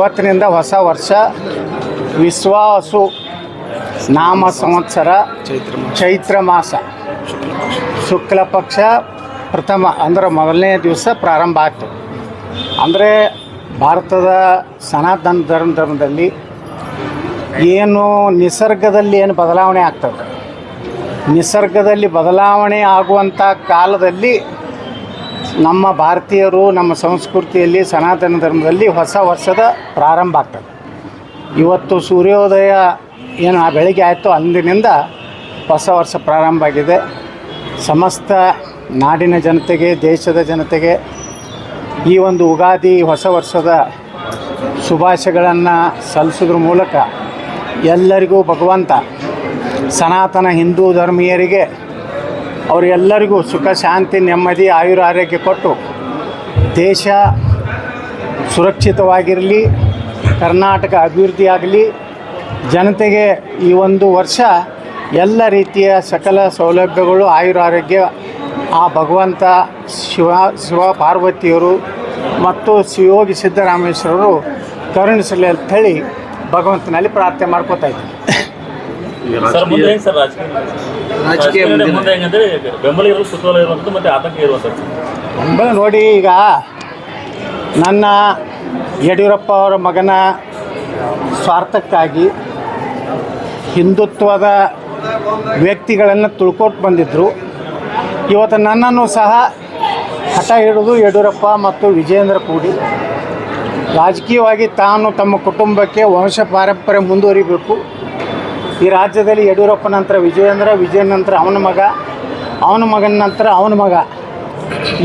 ಇವತ್ತಿನಿಂದ ಹೊಸ ವರ್ಷ ವಿಶ್ವಾಸು ನಾಮ ಸಂವತ್ಸರ ಚೈತ್ರ ಚೈತ್ರ ಮಾಸ. ಶುಕ್ಲ ಪಕ್ಷ ಪ್ರಥಮ ಅಂದರೆ ಮೊದಲನೇ ದಿವಸ ಪ್ರಾರಂಭ ಆಯಿತು. ಅಂದರೆ ಭಾರತದ ಸನಾತನ ಧರ್ಮ ಧರ್ಮದಲ್ಲಿ ಏನು ನಿಸರ್ಗದಲ್ಲಿ ಏನು ಬದಲಾವಣೆ ಆಗ್ತದೆ? ನಿಸರ್ಗದಲ್ಲಿ ಬದಲಾವಣೆ ಆಗುವಂಥ ಕಾಲದಲ್ಲಿ ನಮ್ಮ ಭಾರತೀಯರು ನಮ್ಮ ಸಂಸ್ಕೃತಿಯಲ್ಲಿ ಸನಾತನ ಧರ್ಮದಲ್ಲಿ ಹೊಸ ವರ್ಷದ ಪ್ರಾರಂಭ ಆಗ್ತದೆ. ಇವತ್ತು ಸೂರ್ಯೋದಯ ಏನು ಆ ಬೆಳಗ್ಗೆ ಆಯಿತು ಅಂದಿನಿಂದ ಹೊಸ ವರ್ಷ ಪ್ರಾರಂಭ ಆಗಿದೆ. ಸಮಸ್ತ ನಾಡಿನ ಜನತೆಗೆ, ದೇಶದ ಜನತೆಗೆ ಈ ಒಂದು ಉಗಾದಿ ಹೊಸ ವರ್ಷದ ಶುಭಾಶಯಗಳನ್ನು ಸಲ್ಲಿಸೋದ್ರ ಮೂಲಕ ಎಲ್ಲರಿಗೂ ಭಗವಂತ ಸನಾತನ ಹಿಂದೂ ಧರ್ಮೀಯರಿಗೆ ಅವರೆಲ್ಲರಿಗೂ ಸುಖ, ಶಾಂತಿ, ನೆಮ್ಮದಿ, ಆಯುರ ಆರೋಗ್ಯ ಕೊಟ್ಟು ದೇಶ ಸುರಕ್ಷಿತವಾಗಿರಲಿ, ಕರ್ನಾಟಕ ಅಭಿವೃದ್ಧಿಯಾಗಲಿ ಜನತೆಗೆ ಈ ಒಂದು ವರ್ಷ ಎಲ್ಲ ರೀತಿಯ ಸಕಲ ಸೌಲಭ್ಯಗಳು, ಆಯುರ ಆರೋಗ್ಯ, ಆ ಭಗವಂತ, ಶಿವ ಶಿವ ಪಾರ್ವತಿಯವರು ಮತ್ತು ಶಿವಯೋಗಿ ಸಿದ್ದರಾಮೇಶ್ವರರು ಕರುಣಿಸಲಿ ಅಂತ ಹೇಳಿ ಭಗವಂತನಲ್ಲಿ ಪ್ರಾರ್ಥನೆ ಮಾಡ್ಕೋತಾ ಇದ್ದೀನಿ. ರಾಜಕೀಯ ರಾಜಕೀಯ ರಾಜಕೀಯ ಮುಂದೆ ಹೆಂಗಂದ್ರೆ ಬೆಂಬಲಿಗರು ಕುತೂಹಲ ಇರುವಂಥದ್ದು ಮತ್ತೆ ಆತಂಕ ಇರುವಂಥದ್ದು. ಬೆಂಬಲ ನೋಡಿ ಈಗ ನನ್ನ ಯಡಿಯೂರಪ್ಪ ಅವರ ಮಗನ ಸ್ವಾರ್ಥಕ್ಕಾಗಿ ಹಿಂದುತ್ವದ ವ್ಯಕ್ತಿಗಳನ್ನು ತುಳ್ಕೊಟ್ಟು ಬಂದಿದ್ದರು ಇವತ್ತು ನನ್ನನ್ನು ಸಹ ಹಠ ಹಿಡಿದು ಯಡಿಯೂರಪ್ಪ ಮತ್ತು ವಿಜೇಂದ್ರ ಕೂಡಿ ರಾಜಕೀಯವಾಗಿ ತಾನು ತಮ್ಮ ಕುಟುಂಬಕ್ಕೆ ವಂಶ ಪಾರಂಪರ್ಯ ಮುಂದುವರಿಬೇಕು. ಈ ರಾಜ್ಯದಲ್ಲಿ ಯಡಿಯೂರಪ್ಪ ನಂತರ, ವಿಜಯೇಂದ್ರ, ವಿಜಯ ನಂತರ ಅವನ ಮಗ, ಅವನ ಮಗನ ನಂತರ ಅವನ ಮಗ.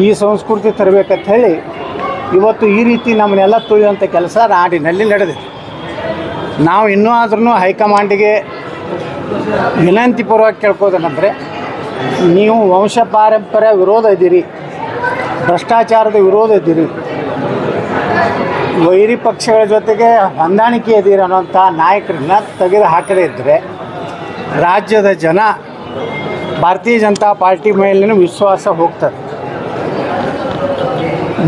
ಈ ಸಂಸ್ಕೃತಿ ತರಬೇಕಂತ ಹೇಳಿ ಇವತ್ತು ಈ ರೀತಿ ನಮ್ಮನ್ನೆಲ್ಲ ತುಳಿಯುವಂಥ ಕೆಲಸ ನಾಡಿನಲ್ಲಿ ನಡೆದಿದೆ. ನಾವು ಇನ್ನೂ ಆದ್ರೂ ಹೈಕಮಾಂಡಿಗೆ ವಿನಂತಿ ಪೂರ್ವಕ ಕೇಳ್ಕೋದೇನೆಂದರೆ ನೀವು ವಂಶ ಪಾರಂಪರ್ಯ ವಿರೋಧ ಇದ್ದೀರಿ, ಭ್ರಷ್ಟಾಚಾರದ ವಿರೋಧ ಇದ್ದೀರಿ ವೈರಿ ಪಕ್ಷಗಳ ಜೊತೆಗೆ ಹೊಂದಾಣಿಕೆ ಇದ್ದೀರಿ ಅನ್ನೋಂಥ ನಾಯಕರನ್ನ ತೆಗೆದು ಹಾಕದೇ ಇದ್ದರೆ ರಾಜ್ಯದ ಜನ ಭಾರತೀಯ ಜನತಾ ಪಾರ್ಟಿ ಮೇಲಿನ ವಿಶ್ವಾಸ ಹೋಗ್ತದೆ.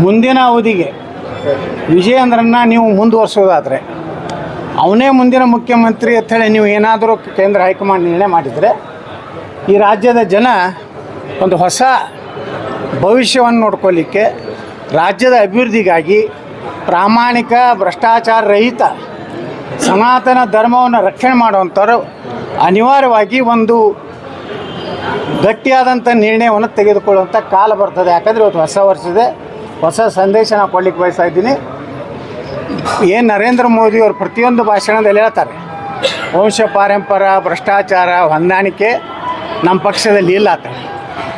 ಮುಂದಿನ ಅವಧಿಗೆ ವಿಜಯೇಂದ್ರನ್ನ ನೀವು ಮುಂದುವರ್ಸೋದಾದರೆ, ಅವನೇ ಮುಂದಿನ ಮುಖ್ಯಮಂತ್ರಿ ಅಂತೇಳಿ ನೀವು ಏನಾದರೂ ಕೇಂದ್ರ ಹೈಕಮಾಂಡ್ ನಿರ್ಣಯ ಮಾಡಿದರೆ, ಈ ರಾಜ್ಯದ ಜನ ಒಂದು ಹೊಸ ಭವಿಷ್ಯವನ್ನು ನೋಡ್ಕೊಳ್ಳಿಕ್ಕೆ ರಾಜ್ಯದ ಅಭಿವೃದ್ಧಿಗಾಗಿ ಪ್ರಾಮಾಣಿಕ, ಭ್ರಷ್ಟಾಚಾರ ರಹಿತ, ಸನಾತನ ಧರ್ಮವನ್ನು ರಕ್ಷಣೆ ಮಾಡುವಂಥವ್ರು ಅನಿವಾರ್ಯವಾಗಿ ಒಂದು ಗಟ್ಟಿಯಾದಂಥ ನಿರ್ಣಯವನ್ನು ತೆಗೆದುಕೊಳ್ಳುವಂಥ ಕಾಲ ಬರ್ತದೆ. ಯಾಕಂದರೆ ಇವತ್ತು ಹೊಸ ವರ್ಷದ ಹೊಸ ಸಂದೇಶ ನಾವು ಕೊಡ್ಲಿಕ್ಕೆ ಬಯಸ್ತಾ ಇದ್ದೀನಿ. ಏನು ನರೇಂದ್ರ ಮೋದಿ ಅವರು ಪ್ರತಿಯೊಂದು ಭಾಷಣದಲ್ಲಿ ಹೇಳ್ತಾರೆ. ವಂಶ ಪಾರಂಪರ, ಭ್ರಷ್ಟಾಚಾರ, ಹೊಂದಾಣಿಕೆ ನಮ್ಮ ಪಕ್ಷದಲ್ಲಿ ಇಲ್ಲ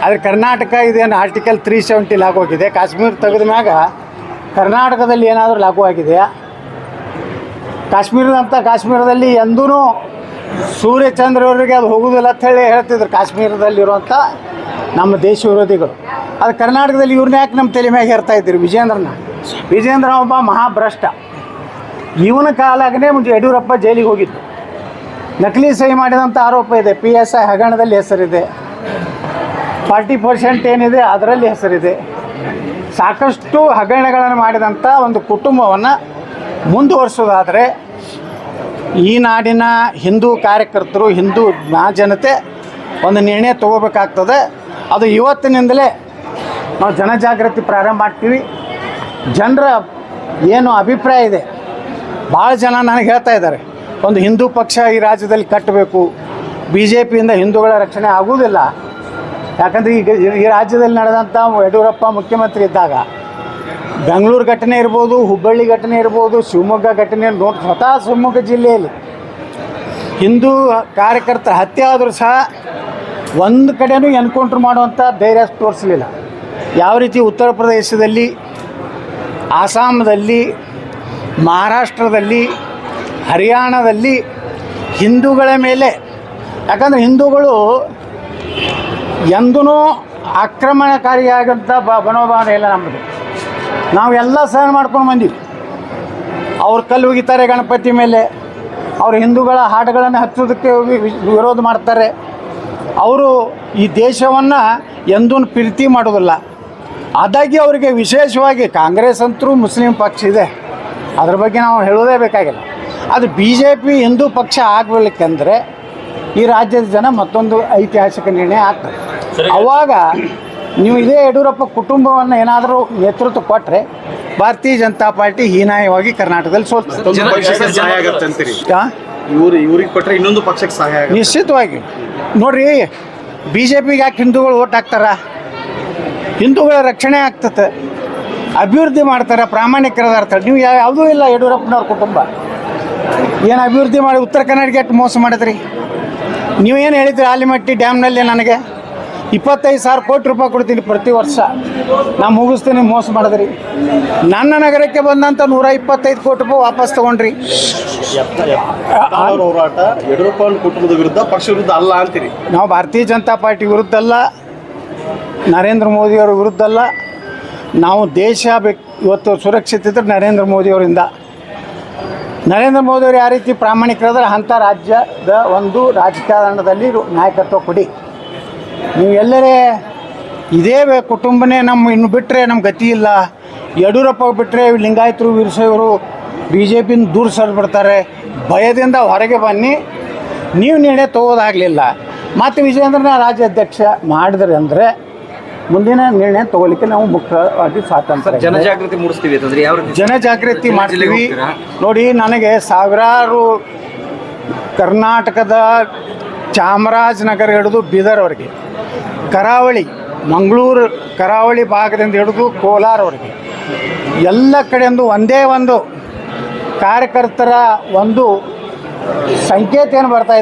ಆದರೆ ಕರ್ನಾಟಕ ಇದೇನು ಆರ್ಟಿಕಲ್ ತ್ರೀ ಸೆವೆಂಟಿ ಆಗೋಗಿದೆ ಕಾಶ್ಮೀರ ತೆಗೆದ ಮ್ಯಾಗ ಕರ್ನಾಟಕದಲ್ಲಿ ಏನಾದರೂ ಲಾಗು ಆಗಿದೆಯಾ ಕಾಶ್ಮೀರದಂಥ ಕಾಶ್ಮೀರದಲ್ಲಿ ಎಂದೂ ಸೂರ್ಯಚಂದ್ರವರಿಗೆ ಅದು ಹೋಗುವುದಿಲ್ಲ ಅಂತ ಹೇಳಿ ಹೇಳ್ತಿದ್ರು ಕಾಶ್ಮೀರದಲ್ಲಿರುವಂಥ ನಮ್ಮ ದೇಶ ವಿರೋಧಿಗಳು. ಅದು ಕರ್ನಾಟಕದಲ್ಲಿ ಇವ್ರನ್ನ ಯಾಕೆ ನಮ್ಮ ತಲೆ ಮ್ಯಾಗೆ ಹೇರ್ತಾ ಇದ್ದೀರಿ ವಿಜೇಂದ್ರನ ವಿಜೇಂದ್ರ ಒಬ್ಬ ಮಹಾಭ್ರಷ್ಟ. ಇವನ ಕಾಲಾಗನೇ ಮುಂಚೆ ಯಡಿಯೂರಪ್ಪ ಜೈಲಿಗೆ ಹೋಗಿದ್ದು ನಕಲಿ ಸಹಿ ಮಾಡಿದಂಥ ಆರೋಪ ಇದೆ. ಪಿ ಎಸ್ ಐ ಹಗರಣದಲ್ಲಿ ಹೆಸರಿದೆ. ಫಾರ್ಟಿ ಪರ್ಸೆಂಟ್ ಏನಿದೆ ಅದರಲ್ಲಿ ಹೆಸರಿದೆ. ಸಾಕಷ್ಟು ಹಗರಣಗಳನ್ನು ಮಾಡಿದಂಥ ಒಂದು ಕುಟುಂಬವನ್ನು ಮುಂದುವರಿಸೋದಾದರೆ, ಈ ನಾಡಿನ ಹಿಂದೂ ಕಾರ್ಯಕರ್ತರು, ಹಿಂದೂ ಜನತೆ ಒಂದು ನಿರ್ಣಯ ತಗೋಬೇಕಾಗ್ತದೆ. ಅದು ಇವತ್ತಿನಿಂದಲೇ ನಾವು ಜನಜಾಗೃತಿ ಪ್ರಾರಂಭ ಮಾಡ್ತೀವಿ. ಜನರ ಏನು ಅಭಿಪ್ರಾಯ ಇದೆ? ಭಾಳ ಜನ ನನಗೆ ಹೇಳ್ತಾ ಇದ್ದಾರೆ, ಒಂದು ಹಿಂದೂ ಪಕ್ಷ ಈ ರಾಜ್ಯದಲ್ಲಿ ಕಟ್ಟಬೇಕು ಬಿ ಜೆ ಪಿಯಿಂದ ಹಿಂದೂಗಳ ರಕ್ಷಣೆ ಆಗುವುದಿಲ್ಲ. ಯಾಕಂದರೆ ಈಗ ಈ ರಾಜ್ಯದಲ್ಲಿ ನಡೆದಂಥ ಯಡಿಯೂರಪ್ಪ ಮುಖ್ಯಮಂತ್ರಿ ಇದ್ದಾಗ ಬೆಂಗಳೂರು ಘಟನೆ ಇರ್ಬೋದು, ಹುಬ್ಬಳ್ಳಿ ಘಟನೆ ಇರ್ಬೋದು, ಶಿವಮೊಗ್ಗ ಘಟನೆ ನೋಡಿ ಸ್ವತಃ ಶಿವಮೊಗ್ಗ ಜಿಲ್ಲೆಯಲ್ಲಿ ಹಿಂದೂ ಕಾರ್ಯಕರ್ತರ ಹತ್ಯೆ ಆದರೂ ಸಹ ಒಂದು ಕಡೆನೂ ಎನ್ಕೌಂಟ್ರ್ ಮಾಡುವಂಥ ಧೈರ್ಯ ತೋರಿಸಲಿಲ್ಲ. ಯಾವ ರೀತಿ ಉತ್ತರ ಪ್ರದೇಶದಲ್ಲಿ ಆಸಾಮದಲ್ಲಿ ಮಹಾರಾಷ್ಟ್ರದಲ್ಲಿ, ಹರಿಯಾಣದಲ್ಲಿ ಹಿಂದೂಗಳ ಮೇಲೆ, ಯಾಕಂದರೆ ಹಿಂದೂಗಳು ಎಂದೂ ಆಕ್ರಮಣಕಾರಿಯಾಗಂಥ ಬ ಮನೋಭಾವನೆ ಇಲ್ಲ ನಮ್ಮದು ಎಲ್ಲ ಸಹನ ಮಾಡ್ಕೊಂಡು ಬಂದೀವಿ. ಅವ್ರು ಕಲ್ಲು ಒಗಿತಾರೆ ಗಣಪತಿ ಮೇಲೆ, ಅವರು ಹಿಂದೂಗಳ ಹಾಡುಗಳನ್ನು ಹಚ್ಚೋದಕ್ಕೆ ವಿರೋಧ ಮಾಡ್ತಾರೆ. ಅವರು ಈ ದೇಶವನ್ನು ಎಂದೂ ಪ್ರೀತಿ ಮಾಡೋದಿಲ್ಲ ಅದಾಗಿ ಅವರಿಗೆ ವಿಶೇಷವಾಗಿ ಕಾಂಗ್ರೆಸ್ ಅಂತರೂ ಮುಸ್ಲಿಂ ಪಕ್ಷ ಇದೆ. ಅದ್ರ ಬಗ್ಗೆ ನಾವು ಹೇಳೋದೇ ಬೇಕಾಗಿಲ್ಲ. ಅದು ಬಿ ಜೆ ಪಿ ಹಿಂದೂ ಪಕ್ಷ ಆಗಬೇಕಂದ್ರೆ ಈ ರಾಜ್ಯದ ಜನ ಮತ್ತೊಂದು ಐತಿಹಾಸಿಕ ನಿರ್ಣಯ ಆಗ್ತದೆ. ಅವಾಗ ನೀವು ಇದೇ ಯಡಿಯೂರಪ್ಪ ಕುಟುಂಬವನ್ನು ಏನಾದರೂ ನೇತೃತ್ವ ಕೊಟ್ಟರೆ ಭಾರತೀಯ ಜನತಾ ಪಾರ್ಟಿ ಹೀನಾಯವಾಗಿ ಕರ್ನಾಟಕದಲ್ಲಿ ಸೋಲ್ತದೆ. ಇನ್ನೊಂದು ಪಕ್ಷಕ್ಕೆ ಸಹಾಯ ಆಗುತ್ತೆ. ನಿಶ್ಚಿತವಾಗಿ. ನೋಡ್ರಿ ಬಿ ಜೆ ಪಿಗೆ ಯಾಕೆ ಹಿಂದೂಗಳು ಓಟ್ ಹಾಕ್ತಾರ? ಹಿಂದೂಗಳ ರಕ್ಷಣೆ ಆಗ್ತದೆ ಅಭಿವೃದ್ಧಿ ಮಾಡ್ತಾರೆ ಪ್ರಾಮಾಣಿಕರದಾರ್ತಾರೆ ನೀವು ಯಾವ ಯಾವುದೂ ಇಲ್ಲ ಯಡಿಯೂರಪ್ಪನವ್ರ ಕುಟುಂಬ. ಏನು ಅಭಿವೃದ್ಧಿ ಮಾಡಿ ಉತ್ತರ ಕನ್ನಡಕ್ಕೆ ಎಷ್ಟು ಮೋಸ ಮಾಡಿದ್ರಿ? ನೀವೇನು ಹೇಳಿದ್ರಿ ಆಲಿಮಟ್ಟಿ ಡ್ಯಾಮ್ನಲ್ಲಿ ನನಗೆ? ಇಪ್ಪತ್ತೈದು ಸಾವಿರ ಕೋಟಿ ರೂಪಾಯಿ ಕೊಡ್ತೀನಿ ಪ್ರತಿ ವರ್ಷ. ನಾ ಮುಗಿಸ್ತೀನಿ ಮೋಸ ಮಾಡಿದ್ರಿ. ನನ್ನ ನಗರಕ್ಕೆ ಬಂದಂಥ ನೂರ ಇಪ್ಪತ್ತೈದು ಕೋಟಿ ರೂಪಾಯಿ ವಾಪಸ್ ತೊಗೊಂಡ್ರಿ. ಹೋರಾಟ ಯಡಿಯೂರಪ್ಪ ಕುಟುಂಬದ ವಿರುದ್ಧ ಪಕ್ಷ ವಿರುದ್ಧ ಅಲ್ಲ ಅಂತೀರಿ? ನಾವು ಭಾರತೀಯ ಜನತಾ ಪಾರ್ಟಿ ವಿರುದ್ಧ ಅಲ್ಲ ನರೇಂದ್ರ ಮೋದಿಯವ್ರ ವಿರುದ್ಧ ಅಲ್ಲ ನಾವು ದೇಶ ಬೇಕು ಇವತ್ತು ಸುರಕ್ಷಿತ ಇದ್ರೆ ನರೇಂದ್ರ ಮೋದಿಯವರಿಂದ ನರೇಂದ್ರ ಮೋದಿಯವರು ಯಾವ ರೀತಿ ಪ್ರಾಮಾಣಿಕರಾದ್ರೆ ಅಂಥ ರಾಜ್ಯದ ಒಂದು ರಾಜಕಾರಣದಲ್ಲಿ ನಾಯಕತ್ವ ಕೊಡಿ. ನೀವು ಎಲ್ಲರೇ ಇದೇ ಕುಟುಂಬನೇ, ನಮ್ಮ ಇನ್ನು ಬಿಟ್ಟರೆ ನಮ್ಮ ಗತಿ ಇಲ್ಲ. ಯಡಿಯೂರಪ್ಪ ಬಿಟ್ಟರೆ ಲಿಂಗಾಯತರು, ವೀರಶೈವರು ಬಿ ಜೆ ಪಿನ ದೂರ ಸರಿಬಿಡ್ತಾರೆ ಭಯದಿಂದ ಹೊರಗೆ ಬನ್ನಿ. ನೀವು ನಿರ್ಣಯ ತಗೋದಾಗಲಿಲ್ಲ. ಮತ್ತು ವಿಜಯೇಂದ್ರನ ರಾಜ್ಯಾಧ್ಯಕ್ಷ ಮಾಡಿದ್ರಿ ಅಂದರೆ ಮುಂದಿನ ನಿರ್ಣಯ ತಗೋಲಿಕ್ಕೆ ನಾವು ಮುಖ್ಯವಾಗಿ ಸ್ವಾತಂತ್ರ್ಯ. ಜನಜಾಗೃತಿ ಮೂಡಿಸ್ತೀವಿ ಅಂತಂದ್ರೆ ಯಾವ ಜನಜಾಗೃತಿ ಮಾಡ್ತೀವಿ. ನೋಡಿ ನನಗೆ ಸಾವಿರಾರು ಕರ್ನಾಟಕದ ಚಾಮರಾಜನಗರ ಹಿಡಿದು ಬೀದರ್ವರೆಗೆ ಕರಾವಳಿ ಮಂಗಳೂರು ಕರಾವಳಿ ಭಾಗದಿಂದ ಹಿಡಿದು ಕೋಲಾರವರೆಗೆ ಎಲ್ಲ ಕಡೆಯಿಂದ ಒಂದೇ ಒಂದು ಕಾರ್ಯಕರ್ತರ ಒಂದು ಸಂಕೇತ ಏನು ಬರ್ತಾ ಇದೆ.